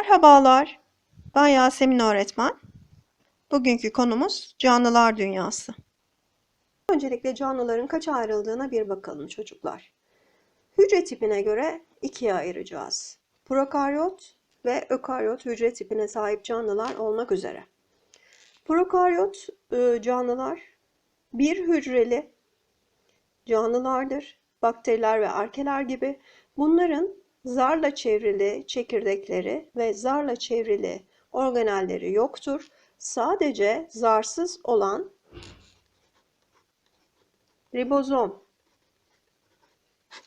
Merhabalar, ben Yasemin öğretmen. Bugünkü konumuz canlılar dünyası. Öncelikle canlıların kaça ayrıldığına bir bakalım çocuklar. Hücre tipine göre ikiye ayıracağız. Prokaryot ve ökaryot hücre tipine sahip canlılar olmak üzere. Prokaryot e, canlılar bir hücreli canlılardır. Bakteriler ve arkeler gibi bunların zarla çevrili çekirdekleri ve zarla çevrili organelleri yoktur. Sadece zarsız olan ribozom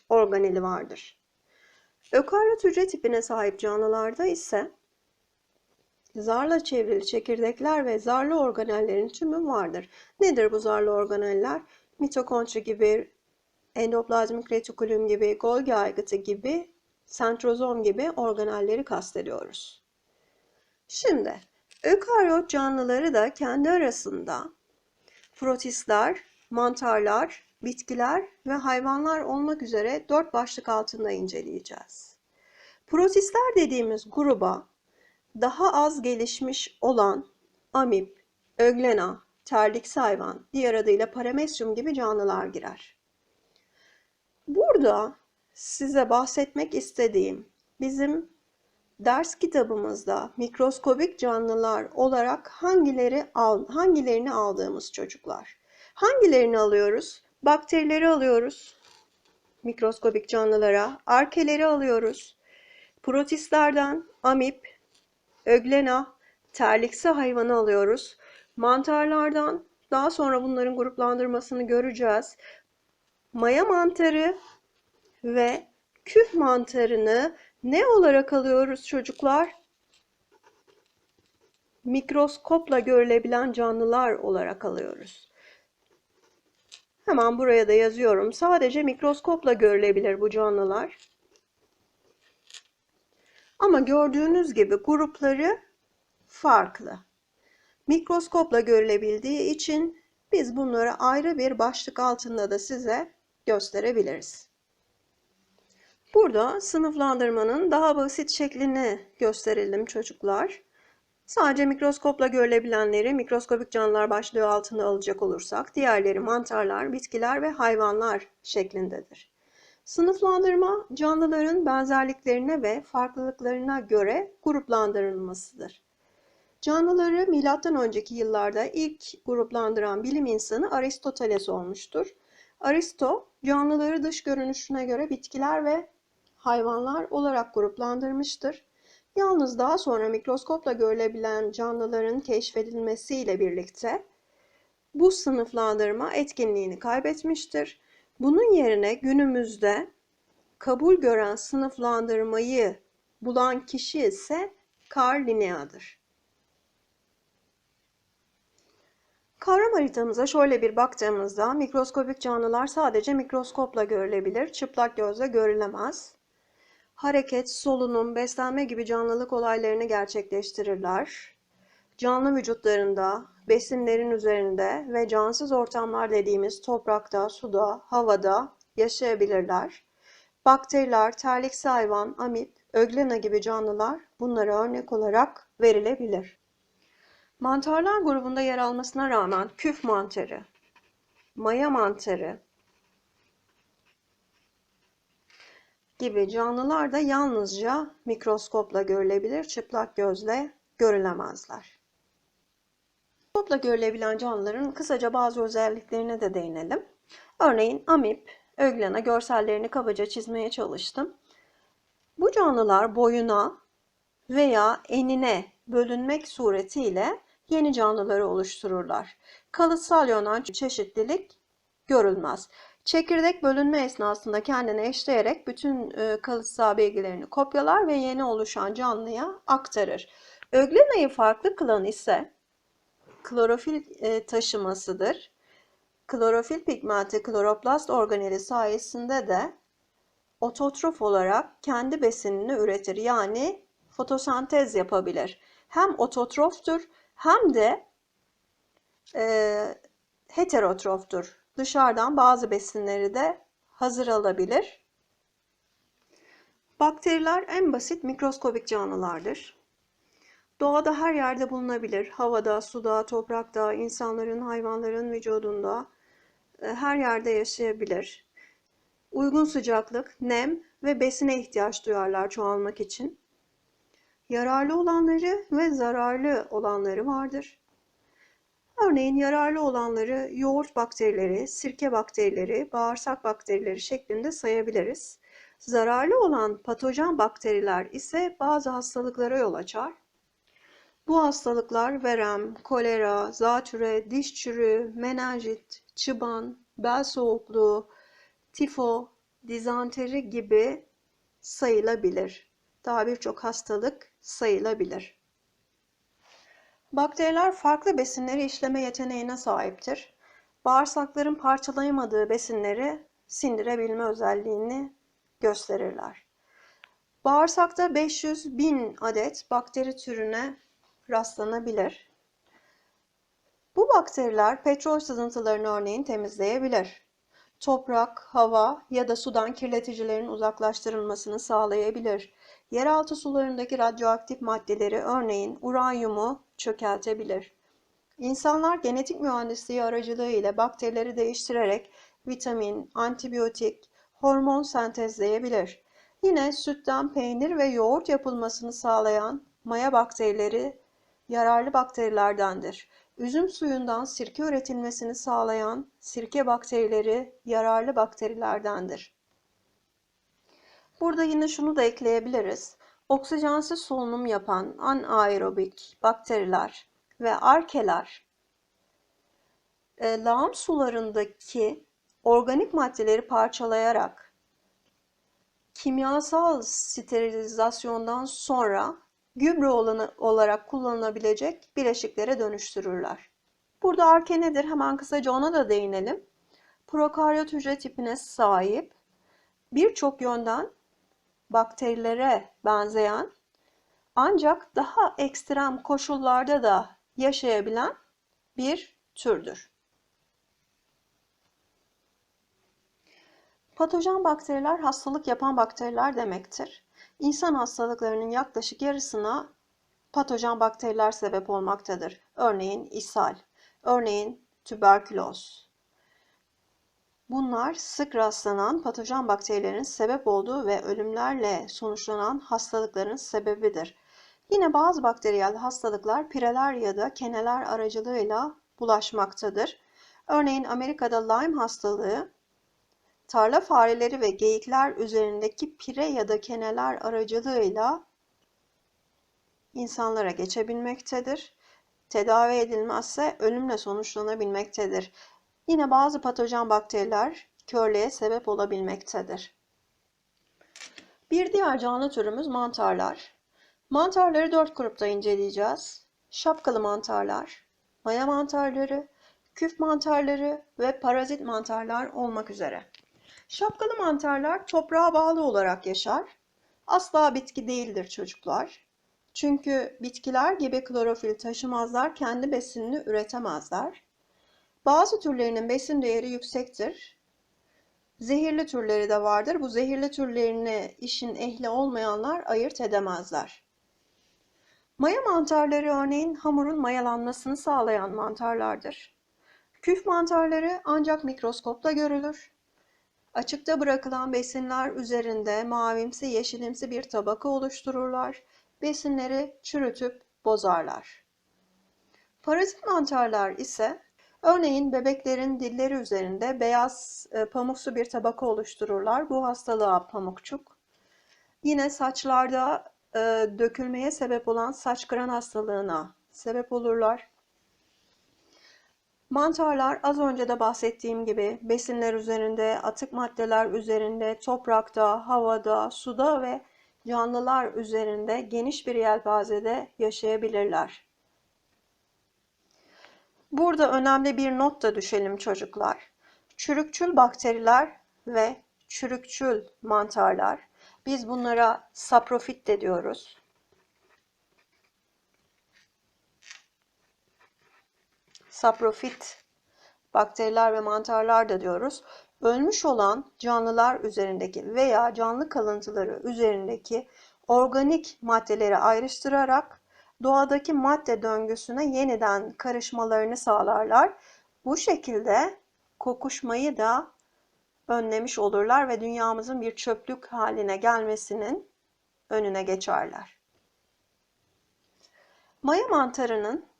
organeli vardır. Ökaryot hücre tipine sahip canlılarda ise zarla çevrili çekirdekler ve zarlı organellerin tümü vardır. Nedir bu zarlı organeller? Mitokondri gibi, endoplazmik retikulum gibi, Golgi aygıtı gibi, sentrozom gibi organelleri kastediyoruz. Şimdi ökaryot canlıları da kendi arasında protistler, mantarlar, bitkiler ve hayvanlar olmak üzere dört başlık altında inceleyeceğiz. Protistler dediğimiz gruba daha az gelişmiş olan amip, öglena, terliksi hayvan, diğer adıyla paramesyum gibi canlılar girer. Burada size bahsetmek istediğim bizim ders kitabımızda mikroskobik canlılar olarak hangileri al, hangilerini aldığımız çocuklar. Hangilerini alıyoruz? Bakterileri alıyoruz. Mikroskobik canlılara, arkeleri alıyoruz. Protistlerden amip, öglena, terliksi hayvanı alıyoruz. Mantarlardan daha sonra bunların gruplandırmasını göreceğiz. Maya mantarı ve küf mantarını ne olarak alıyoruz çocuklar? Mikroskopla görülebilen canlılar olarak alıyoruz. Hemen buraya da yazıyorum. Sadece mikroskopla görülebilir bu canlılar. Ama gördüğünüz gibi grupları farklı. Mikroskopla görülebildiği için biz bunları ayrı bir başlık altında da size gösterebiliriz. Burada sınıflandırmanın daha basit şeklini gösterelim çocuklar. Sadece mikroskopla görülebilenleri mikroskopik canlılar başlığı altında alacak olursak diğerleri mantarlar, bitkiler ve hayvanlar şeklindedir. Sınıflandırma canlıların benzerliklerine ve farklılıklarına göre gruplandırılmasıdır. Canlıları milattan önceki yıllarda ilk gruplandıran bilim insanı Aristoteles olmuştur. Aristo canlıları dış görünüşüne göre bitkiler ve hayvanlar olarak gruplandırmıştır. Yalnız daha sonra mikroskopla görülebilen canlıların keşfedilmesiyle birlikte bu sınıflandırma etkinliğini kaybetmiştir. Bunun yerine günümüzde kabul gören sınıflandırmayı bulan kişi ise Carl Linnea'dır. Kavram haritamıza şöyle bir baktığımızda mikroskopik canlılar sadece mikroskopla görülebilir, çıplak gözle görülemez. Hareket, solunum, beslenme gibi canlılık olaylarını gerçekleştirirler. Canlı vücutlarında, besinlerin üzerinde ve cansız ortamlar dediğimiz toprakta, suda, havada yaşayabilirler. Bakteriler, terliksi hayvan, amip, öglena gibi canlılar bunlara örnek olarak verilebilir. Mantarlar grubunda yer almasına rağmen küf mantarı, maya mantarı gibi canlılar da yalnızca mikroskopla görülebilir, çıplak gözle görülemezler. Mikroskopla görülebilen canlıların kısaca bazı özelliklerine de değinelim. Örneğin amip, öglena görsellerini kabaca çizmeye çalıştım. Bu canlılar boyuna veya enine bölünmek suretiyle yeni canlıları oluştururlar. Kalıtsal yönden çeşitlilik görülmez. Çekirdek bölünme esnasında kendine eşleyerek bütün e, kalıtsal bilgilerini kopyalar ve yeni oluşan canlıya aktarır. Öglenayı farklı kılan ise klorofil e, taşımasıdır. Klorofil pigmenti kloroplast organeli sayesinde de ototrof olarak kendi besinini üretir. Yani fotosentez yapabilir. Hem ototroftur hem de e, heterotroftur. Dışarıdan bazı besinleri de hazır alabilir. Bakteriler en basit mikroskobik canlılardır. Doğada her yerde bulunabilir. Havada, suda, toprakta, insanların, hayvanların vücudunda e, her yerde yaşayabilir. Uygun sıcaklık, nem ve besine ihtiyaç duyarlar çoğalmak için. Yararlı olanları ve zararlı olanları vardır. Örneğin yararlı olanları yoğurt bakterileri, sirke bakterileri, bağırsak bakterileri şeklinde sayabiliriz. Zararlı olan patojen bakteriler ise bazı hastalıklara yol açar. Bu hastalıklar verem, kolera, zatüre, diş çürüğü, menenjit, çıban, bel soğukluğu, tifo, dizanteri gibi sayılabilir. Daha birçok hastalık sayılabilir. Bakteriler farklı besinleri işleme yeteneğine sahiptir. Bağırsakların parçalayamadığı besinleri sindirebilme özelliğini gösterirler. Bağırsakta 500 bin adet bakteri türüne rastlanabilir. Bu bakteriler petrol sızıntılarını örneğin temizleyebilir. Toprak, hava ya da sudan kirleticilerin uzaklaştırılmasını sağlayabilir. Yeraltı sularındaki radyoaktif maddeleri örneğin uranyumu çökeltebilir. İnsanlar genetik mühendisliği aracılığıyla bakterileri değiştirerek vitamin, antibiyotik, hormon sentezleyebilir. Yine sütten peynir ve yoğurt yapılmasını sağlayan maya bakterileri yararlı bakterilerdendir. Üzüm suyundan sirke üretilmesini sağlayan sirke bakterileri yararlı bakterilerdendir. Burada yine şunu da ekleyebiliriz. Oksijensiz solunum yapan anaerobik bakteriler ve arkeler e, lağım sularındaki organik maddeleri parçalayarak kimyasal sterilizasyondan sonra gübre olarak kullanılabilecek bileşiklere dönüştürürler. Burada arke nedir? Hemen kısaca ona da değinelim. Prokaryot hücre tipine sahip birçok yönden bakterilere benzeyen ancak daha ekstrem koşullarda da yaşayabilen bir türdür. Patojen bakteriler hastalık yapan bakteriler demektir. İnsan hastalıklarının yaklaşık yarısına patojen bakteriler sebep olmaktadır. Örneğin ishal, örneğin tüberküloz. Bunlar sık rastlanan patojen bakterilerin sebep olduğu ve ölümlerle sonuçlanan hastalıkların sebebidir. Yine bazı bakteriyel hastalıklar pireler ya da keneler aracılığıyla bulaşmaktadır. Örneğin Amerika'da Lyme hastalığı tarla fareleri ve geyikler üzerindeki pire ya da keneler aracılığıyla insanlara geçebilmektedir. Tedavi edilmezse ölümle sonuçlanabilmektedir. Yine bazı patojen bakteriler körlüğe sebep olabilmektedir. Bir diğer canlı türümüz mantarlar. Mantarları dört grupta inceleyeceğiz. Şapkalı mantarlar, maya mantarları, küf mantarları ve parazit mantarlar olmak üzere. Şapkalı mantarlar toprağa bağlı olarak yaşar. Asla bitki değildir çocuklar. Çünkü bitkiler gibi klorofil taşımazlar, kendi besinini üretemezler. Bazı türlerinin besin değeri yüksektir. Zehirli türleri de vardır. Bu zehirli türlerini işin ehli olmayanlar ayırt edemezler. Maya mantarları örneğin hamurun mayalanmasını sağlayan mantarlardır. Küf mantarları ancak mikroskopta görülür. Açıkta bırakılan besinler üzerinde mavimsi yeşilimsi bir tabaka oluştururlar. Besinleri çürütüp bozarlar. Parazit mantarlar ise örneğin bebeklerin dilleri üzerinde beyaz e, pamuksu bir tabaka oluştururlar. Bu hastalığa pamukçuk. Yine saçlarda e, dökülmeye sebep olan saç kıran hastalığına sebep olurlar. Mantarlar az önce de bahsettiğim gibi besinler üzerinde, atık maddeler üzerinde, toprakta, havada, suda ve canlılar üzerinde geniş bir yelpazede yaşayabilirler. Burada önemli bir not da düşelim çocuklar. Çürükçül bakteriler ve çürükçül mantarlar. Biz bunlara saprofit de diyoruz. Saprofit bakteriler ve mantarlar da diyoruz. Ölmüş olan canlılar üzerindeki veya canlı kalıntıları üzerindeki organik maddeleri ayrıştırarak doğadaki madde döngüsüne yeniden karışmalarını sağlarlar. Bu şekilde kokuşmayı da önlemiş olurlar ve dünyamızın bir çöplük haline gelmesinin önüne geçerler. Maya mantarının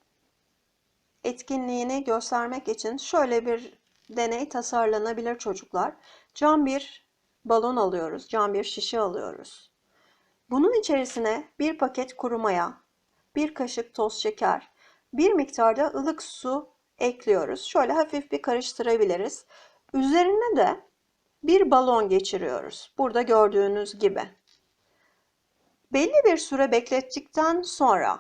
etkinliğini göstermek için şöyle bir deney tasarlanabilir çocuklar. Cam bir balon alıyoruz, cam bir şişe alıyoruz. Bunun içerisine bir paket kuru maya, bir kaşık toz şeker, bir miktarda ılık su ekliyoruz. Şöyle hafif bir karıştırabiliriz. Üzerine de bir balon geçiriyoruz. Burada gördüğünüz gibi. Belli bir süre beklettikten sonra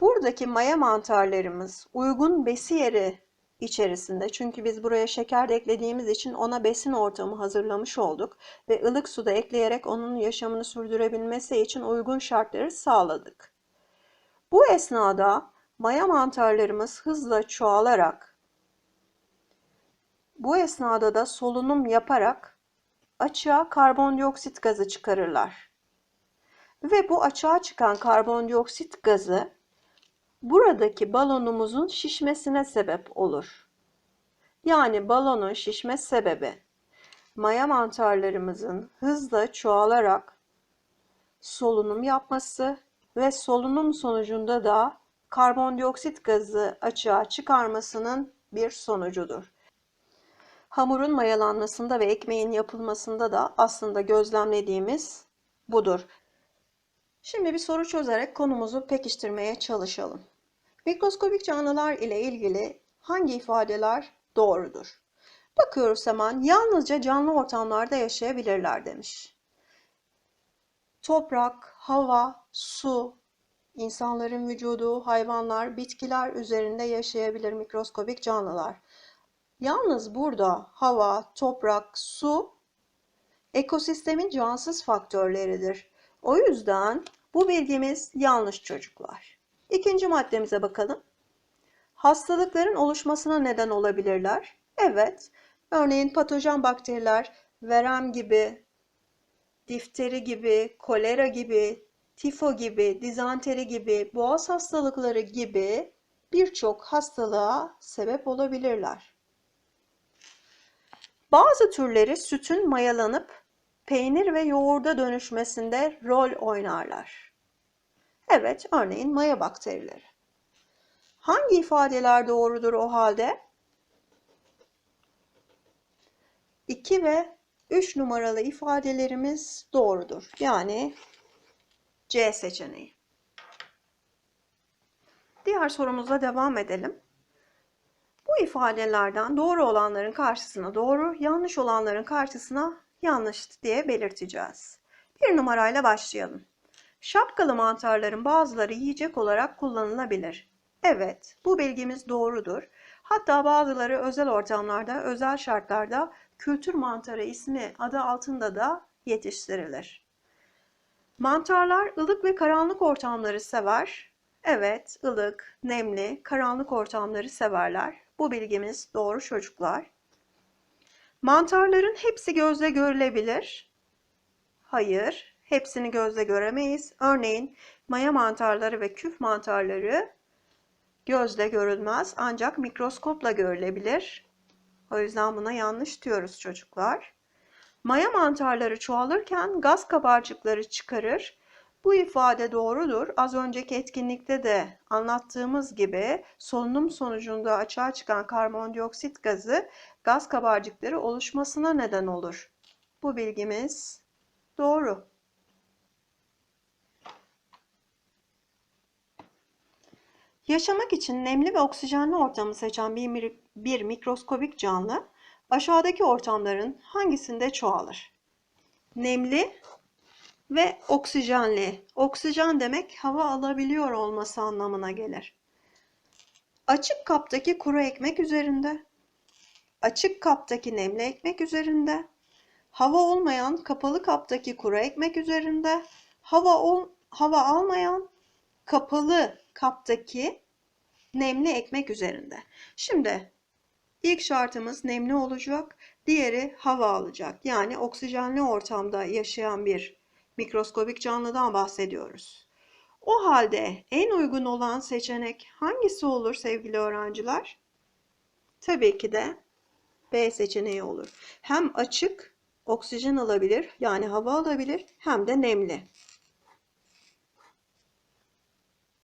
buradaki maya mantarlarımız uygun besi yeri içerisinde çünkü biz buraya şeker de eklediğimiz için ona besin ortamı hazırlamış olduk ve ılık su da ekleyerek onun yaşamını sürdürebilmesi için uygun şartları sağladık. Bu esnada maya mantarlarımız hızla çoğalarak bu esnada da solunum yaparak açığa karbondioksit gazı çıkarırlar. Ve bu açığa çıkan karbondioksit gazı buradaki balonumuzun şişmesine sebep olur. Yani balonun şişme sebebi maya mantarlarımızın hızla çoğalarak solunum yapması ve solunum sonucunda da karbondioksit gazı açığa çıkarmasının bir sonucudur. Hamurun mayalanmasında ve ekmeğin yapılmasında da aslında gözlemlediğimiz budur. Şimdi bir soru çözerek konumuzu pekiştirmeye çalışalım. Mikroskobik canlılar ile ilgili hangi ifadeler doğrudur? Bakıyoruz hemen yalnızca canlı ortamlarda yaşayabilirler demiş. Toprak, hava, su, insanların vücudu, hayvanlar, bitkiler üzerinde yaşayabilir mikroskobik canlılar. Yalnız burada hava, toprak, su ekosistemin cansız faktörleridir. O yüzden bu bilgimiz yanlış çocuklar. İkinci maddemize bakalım. Hastalıkların oluşmasına neden olabilirler. Evet, örneğin patojen bakteriler, verem gibi, difteri gibi, kolera gibi, tifo gibi, dizanteri gibi, boğaz hastalıkları gibi birçok hastalığa sebep olabilirler. Bazı türleri sütün mayalanıp peynir ve yoğurda dönüşmesinde rol oynarlar. Evet, örneğin maya bakterileri. Hangi ifadeler doğrudur o halde? 2 ve 3 numaralı ifadelerimiz doğrudur. Yani C seçeneği. Diğer sorumuzla devam edelim. Bu ifadelerden doğru olanların karşısına doğru, yanlış olanların karşısına yanlış diye belirteceğiz. Bir numarayla başlayalım. Şapkalı mantarların bazıları yiyecek olarak kullanılabilir. Evet, bu bilgimiz doğrudur. Hatta bazıları özel ortamlarda, özel şartlarda kültür mantarı ismi adı altında da yetiştirilir. Mantarlar ılık ve karanlık ortamları sever. Evet, ılık, nemli, karanlık ortamları severler. Bu bilgimiz doğru çocuklar. Mantarların hepsi gözle görülebilir. Hayır, hepsini gözle göremeyiz. Örneğin maya mantarları ve küf mantarları gözle görülmez ancak mikroskopla görülebilir. O yüzden buna yanlış diyoruz çocuklar. Maya mantarları çoğalırken gaz kabarcıkları çıkarır. Bu ifade doğrudur. Az önceki etkinlikte de anlattığımız gibi solunum sonucunda açığa çıkan karbondioksit gazı gaz kabarcıkları oluşmasına neden olur. Bu bilgimiz doğru. Yaşamak için nemli ve oksijenli ortamı seçen bir, bir mikroskobik canlı aşağıdaki ortamların hangisinde çoğalır? Nemli ve oksijenli. Oksijen demek hava alabiliyor olması anlamına gelir. Açık kaptaki kuru ekmek üzerinde, açık kaptaki nemli ekmek üzerinde, hava olmayan kapalı kaptaki kuru ekmek üzerinde, hava ol, hava almayan kapalı kaptaki nemli ekmek üzerinde. Şimdi ilk şartımız nemli olacak, diğeri hava alacak. Yani oksijenli ortamda yaşayan bir mikroskobik canlıdan bahsediyoruz. O halde en uygun olan seçenek hangisi olur sevgili öğrenciler? Tabii ki de B seçeneği olur. Hem açık oksijen alabilir yani hava alabilir hem de nemli.